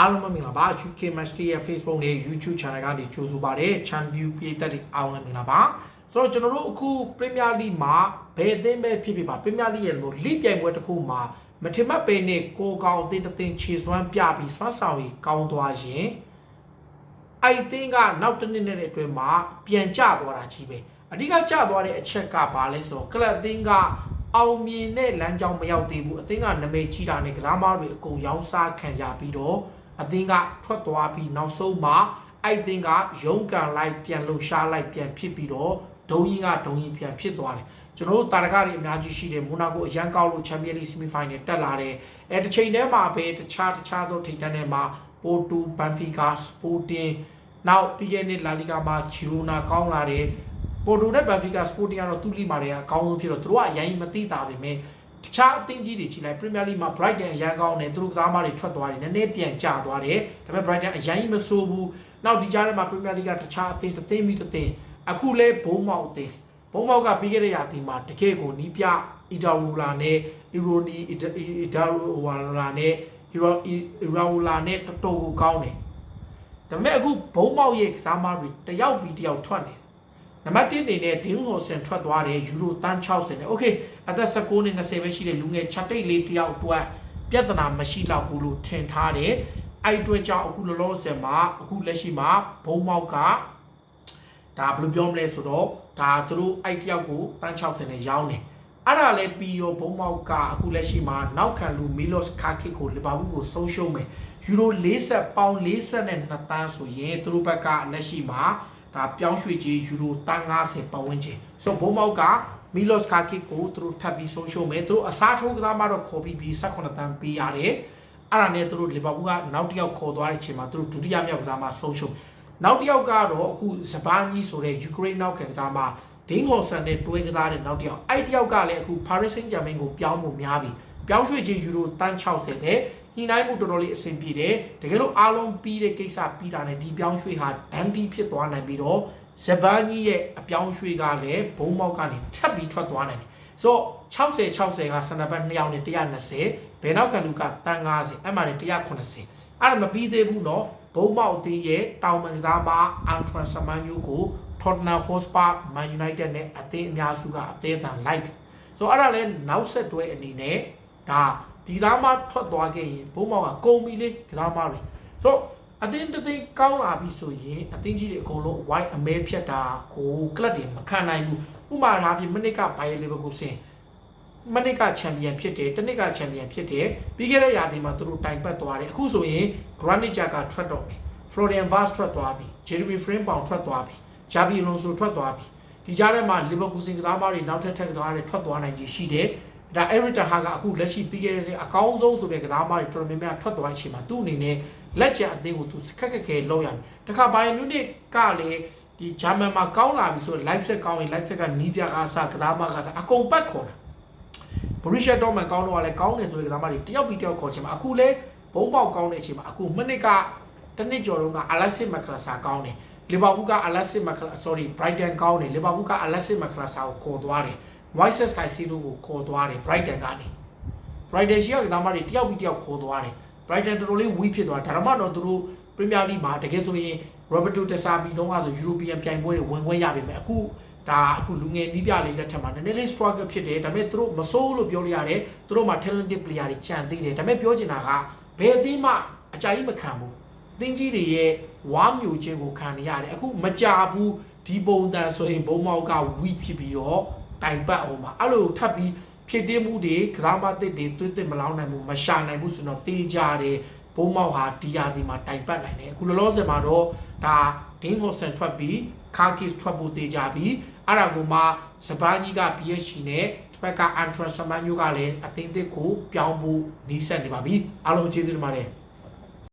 အားလုံးပဲမင်္ဂလာပါ UK Mastery ရဲ့ Facebook နဲ့ YouTube Channel ကနေကြိုဆိုပါရစေ Channel View ပြည်သက်တွေအားလုံးလည်းမင်္ဂလာပါဆိုတော့ကျွန်တော်တို့အခု Premier League မှာဘယ်အသင်းပဲဖြစ်ဖြစ်ပါ Premier League ရဲ့လို့ League ပြိုင်ပွဲတစ်ခုမှာမထင်မှတ်ပဲနဲ့ကိုကောင်အသင်းတစ်သင်းခြေစွမ်းပြပြီးစွမ်းဆောင်ပြီးကောင်းသွားရင်အဲ့ဒီအသင်းကနောက်တစ်နှစ်နဲ့အတွင်းမှာပြန်ကျသွားတာကြီးပဲအဓိကကျသွားတဲ့အချက်ကဘာလဲဆိုတော့ကလပ်အသင်းကအောင်မြင်တဲ့လမ်းကြောင်းမရောက်သေးဘူးအသင်းကနာမည်ကြီးတာနဲ့ကစားသမားတွေအကုန်ရောင်းစားခံရပြီးတော့ အသင်းကထွက်သွားပြီးနောက်ဆုံးမှာအဲ့အသင်းကရုံးကန်လိုက်ပြန်လှူရှားလိုက်ပြန်ဖြစ်ပြီးတော့ဒုံကြီးကဒုံကြီးပြန်ဖြစ်သွားတယ်ကျွန်တော်တို့တာရကတွေအများကြီးရှိတယ်မိုနာကိုအရန်ကောက်လို့ချန်ပီယံလိဆီမီဖိုင်နယ်တက်လာတယ်အဲတစ်ချိန်တည်းမှာပဲတခြားတခြားသောထိပ်တန်းတွေမှာပိုတူဘန်ဖီကာစပိုတင်နောက်ပြီးခဲ့တဲ့လာလီဂါမှာဂျီရိုနာကောင်းလာတယ်ပိုတိုနဲ့ဘန်ဖီကာစပိုတင်ကတော့သူ့လိမာတွေကအကောင်းဆုံးဖြစ်တော့သူတို့ကအရင်မသိတာပဲမြင် တခြားအသင်းကြီးတွေကြီးလိုက် Premier League မှာ Brighton အရန်ကောင်းတယ်သူတို့ကစားမတွေထွက်သွားတယ်နည်းနည်းပြန်ကျသွားတယ်ဒါပေမဲ့ Brighton အရင်မဆိုးဘူးနောက်ဒီကြားထဲမှာ Premier League ကတခြားအသင်းတစ်သင်းပြီးတစ်သင်းအခုလဲဘုံမောက်အသင်းဘုံမောက်ကပြီးခဲ့တဲ့ရာသီမှာတကယ်ကိုနီးပြအီတာဝူလာနဲ့အီရိုနီအီတာဝါလာနဲ့အီရိုအီရာဝူလာနဲ့တော်တော်ကိုကောင်းတယ်ဒါပေမဲ့အခုဘုံမောက်ရဲ့ကစားမတွေတယောက်ပြီးတယောက်ထွက်နေ နံပါတ်1အနေနဲ့ဒင်းဟော်ဆန်ထွက်သွားတယ်ယူရိုတန်း60နဲ့โอเคအသက်19နဲ့20ပဲရှိတဲ့လူငယ်ချက်တိတ်လေးတယောက်အတွက်ပြဿနာမရှိတော့ဘူးလို့ထင်ထားတယ်အဲ့အတွက်ကြောင့်အခုလောလောဆယ်မှာအခုလက်ရှိမှာဘုံမောက်ကဒါဘယ်လိုပြောမလဲဆိုတော့ဒါသူတို့အဲ့တယောက်ကိုတန်း60နဲ့ရောင်းတယ်အဲ့ဒါလည်းပြီးရောဘုံမောက်ကအခုလက်ရှိမှာနောက်ခံလူမီလော့စ်ကာကစ်ကိုလီဗာပူးကိုဆုံးရှုံးမယ်ယူရို40ပေါင်40နဲ့2တန်းဆိုရင်သူတို့ဘက်ကလက်ရှိမှာ ဒါပြောင်းရွှေ့ကြီးယူရိုတန်း90ပတ်ဝန်းကျင်ဆိုဘုံမောက်ကမီလော့စ်ကာကစ်ကိုသူတို့ထပ်ပြီးဆုံးရှုံးမယ်သူတို့အစားထိုးကစားမှတော့ခေါ်ပြီးပြီး18တန်းပေးရတယ်အဲ့ဒါနဲ့သူတို့လီဗာပူးကနောက်တစ်ယောက်ခေါ်သွားတဲ့အချိန်မှာသူတို့ဒုတိယမြောက်ကစားမှဆုံးရှုံးနောက်တစ်ယောက်ကတော့အခုဇပန်ကြီးဆိုတဲ့ယူကရိန်းနောက်ခံကစားမှဒင်းဟော်ဆန်နဲ့တွဲကစားတဲ့နောက်တစ်ယောက်အဲ့တစ်ယောက်ကလည်းအခု Paris Saint-Germain ကိုပြောင်းဖို့များပြီပြောင်းရွှေ့ခြင်းယူရိုတန်း60နဲ့ ညှိနှိုင်းမှုတော်တော်လေးအဆင်ပြေတယ်တကယ်လို့အားလုံးပြီးတဲ့ကိစ္စပြီးတာနဲ့ဒီပြောင်းရွှေ့ဟာဒန်တီဖြစ်သွားနိုင်ပြီးတော့ဇပန်ကြီးရဲ့အပြောင်းရွှေ့ကလည်းဘုံမောက်ကနေထပ်ပြီးထွက်သွားနိုင်တယ်ဆိုတော့60 60ကစနဘတ်2ယောက်နဲ့120ဘယ်နောက်ကလူကတန်း90အဲ့မှာလည်း180အဲ့ဒါမပြီးသေးဘူးเนาะဘုံမောက်အသင်းရဲ့တောင်ပန်ကစားမအန်ထရန်ဆမန်ယိုကို Tottenham Hotspur Man United နဲ့အသင်းအများစုကအသေးအတန်လိုက်ဆိုတော့အဲ့ဒါလည်းနောက်ဆက်တွဲအနေနဲ့ဒါ ဒီသားမထွက်သွားခဲ့ရင်ဘုံမောက်ကကုန်ပြီလေကစားမတွေဆိုတော့အသင်းတစ်သိန်းကောင်းလာပြီဆိုရင်အသင်းကြီးတွေအကုန်လုံး white အမဲဖြတ်တာကိုကလပ်တွေမခံနိုင်ဘူးဥပမာထားပြီးမနစ်ကဘိုင်ယယ်လီဗာပူးဆင်မနစ်ကချန်ပီယံဖြစ်တယ်တနစ်ကချန်ပီယံဖြစ်တယ်ပြီးခဲ့တဲ့ရာသီမှာသူတို့တိုင်ပတ်သွားတယ်အခုဆိုရင် Granit Xhaka ထွက်တော့ပြီ Florian Wirtz ထွက်သွားပြီ Jeremy Frimpong ထွက်သွားပြီ Xavi Alonso ထွက်သွားပြီဒီကြားထဲမှာ Liverpool စင်ကစားမတွေနောက်ထပ်ထပ်ကစားတွေထွက်သွားနိုင်ကြီးရှိတယ် ဒါ Eric Ten Hag ကအခုလက်ရှိပြီးခဲ့တဲ့အကောင်းဆုံးဆိုတဲ့ကစားမတွေတော်တော်များများထွက်သွားတဲ့အချိန်မှာသူ့အနေနဲ့လက်ကျန်အသင်းကိုသူခက်ခက်ခဲလောက်ရမယ်တခါ Bayern Munich ကလည်းဒီဂျာမန်မှာကောင်းလာပြီဆိုတော့ Leipzig ကောင်းရင် Leipzig ကနီးပြကားစားကစားမကားစားအကုန်ပတ်ခေါ်တာဘရူရှယ်ဒေါမန်ကောင်းတော့လည်းကောင်းတယ်ဆိုတဲ့ကစားမတွေတယောက်ပြီးတယောက်ခေါ်ချင်မှာအခုလဲဘုံပေါက်ကောင်းတဲ့အချိန်မှာအခုမိနစ်ကတနစ်ကျော်တော့ကအလက်စစ်မကလာစာကောင်းတယ်လီဗာပူးကအလက်စစ်မကလာ sorry Brighton ကောင်းတယ်လီဗာပူးကအလက်စစ်မကလာစာကိုခေါ်သွားတယ် Moises Caicedo ကိုခေါ်သွားတယ် Brighton ကနေ Brighton ရှိရကစားမတွေတယောက်ပြီးတယောက်ခေါ်သွားတယ် Brighton တော်တော်လေးဝီးဖြစ်သွားဒါမှတော့သူတို့ Premier League မှာတကယ်ဆိုရင် Roberto De Zerbi တုန်းကဆို European ပြိုင်ပွဲတွေဝင်ခွင့်ရပြီမယ်အခုဒါအခုလူငယ်နီးပြလေးလက်ထက်မှာနည်းနည်းလေး struggle ဖြစ်တယ်ဒါပေမဲ့သူတို့မဆိုးလို့ပြောလို့ရတယ်သူတို့မှာ talented player တွေကြံသေးတယ်ဒါပေမဲ့ပြောချင်တာကဘယ်အသင်းမှအကြိုက်မခံဘူးအသင်းကြီးတွေရဲ့ဝါမျိုးချင်းကိုခံနေရတယ်အခုမကြဘူးဒီပုံတန်ဆိုရင်ဘုံမောက်ကဝီဖြစ်ပြီးတော့ တိုင်ပတ်အောင်ပါအဲ့လိုထပ်ပြီးဖြစ်တည်မှုတွေကစားမသစ်တွေတွင်းတစ်မလောင်းနိုင်ဘူးမရှာနိုင်ဘူးဆိုတော့တေးကြတယ်ဘုံမောက်ဟာဒီယာဒီမှာတိုင်ပတ်နိုင်တယ်အခုလောလောဆယ်မှာတော့ဒါဒင်းဟော့ဆန်ထွက်ပြီးခါကစ်ထွက်ဖို့တေးကြပြီးအဲ့ဒါကိုမှစပန်ကြီးက PSG နဲ့တစ်ဖက်က Antran Samanyo ကလည်းအသင်းသစ်ကိုပြောင်းဖို့နီးစပ်နေပါပြီအားလုံးကျေးဇူးတင်ပါတယ်